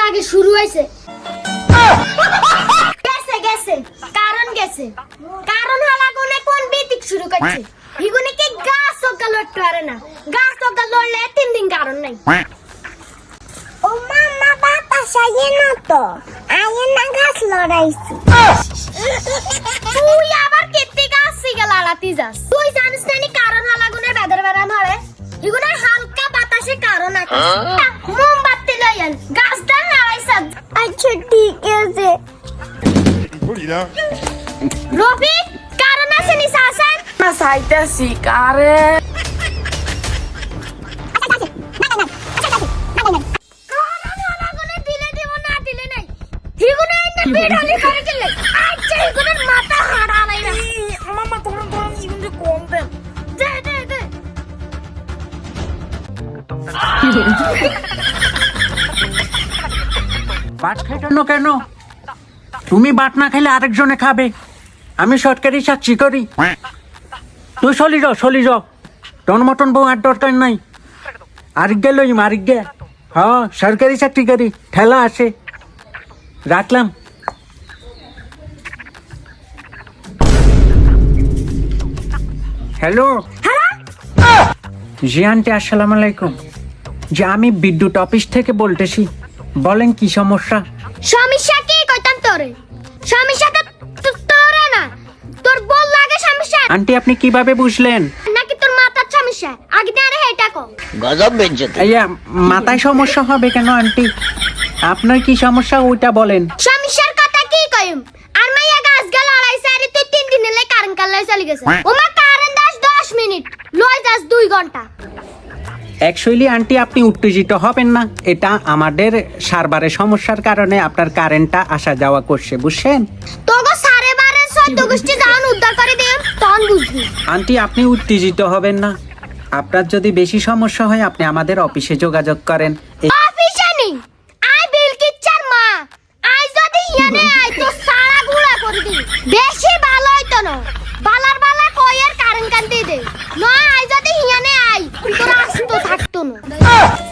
লাগে শুরু হয়েছে। গেছে গেছে। কারণ গেছে। কারণ হলা গুনে কোন বিতিক শুরু করছে? ইগুনে কি গাছ অগা লড়তে পারে না? গাছ অগা লড়লে তিন দিন কারণ নাই। ও মামা বাতাস আইয়ে না তো। আইয়ে না গাছ লড়াইছি। তুই আবার কেতে গাছ সিগা লাড়াতি যাস। তুই জানিস না কারণ হলা গুনে বেদর বেড়া মারে ইগুনে হালকা বাতাসে কারণ আছে। মোমবাতি লইয়ান। গাছ ঠিক আছে. রফিক কারণ আছে নি সাসান না চাইতেছি কারে কারণ বাট খাইটানো কেন? তুমি বাট না খাইলে আরেকজনে খাবে। আমি সরকারি চাকরি করি। তুই চলি যাও চলি যাও টন মটন বউ আর দরকার নাই। আরেকগে লইম আরেকগে হ্যাঁ সরকারি চাকরি করি, ঠেলা আছে। রাখলাম। হ্যালো। জি আন্টি, আসসালামু আলাইকুম। যে আমি বিদ্যুৎ অফিস থেকে বলতেছি বলেন কি সমস্যা? সমস্যা কি কইতাম তোরে। সমস্যা তো তোরে না। তোর বল লাগে সমস্যা। আন্টি আপনি কীভাবে বুঝলেন? নাকি তোর মাথার সমস্যা? আগে আরে হেটা কো ইয়া মাথায় সমস্যা হবে কেন আন্টি? আপনার কি সমস্যা ওইটা বলেন। সমস্যার কথা কি কইম? আর মাইয়া গাছ গা লড়াইছে আরে তুই তিন দিন লাই কারেন্ট কালাই চলে গেছে ওমা কারেন্ট দাস 10 মিনিট লয় দাস 2 ঘণ্টা। অ্যাকচুয়ালি আন্টি আপনি উত্তেজিত হবেন না। এটা আমাদের সার্ভারের সমস্যার কারণে আপনার কারেন্টটা আসা যাওয়া করছে বুঝছেন? তোগো গোষ্ঠী উদ্ধার করে দিম তখন বুঝবি। আন্টি আপনি উত্তেজিত হবেন না। আপনার যদি বেশি সমস্যা হয় আপনি আমাদের অফিসে যোগাযোগ করেন। এ- অফিসে নি আই বিল কিচ্ছার মা। আই যদি ইয়ানে আই তো সারা করে দিবি। বেশি ভালো হইতো না। 嗯啊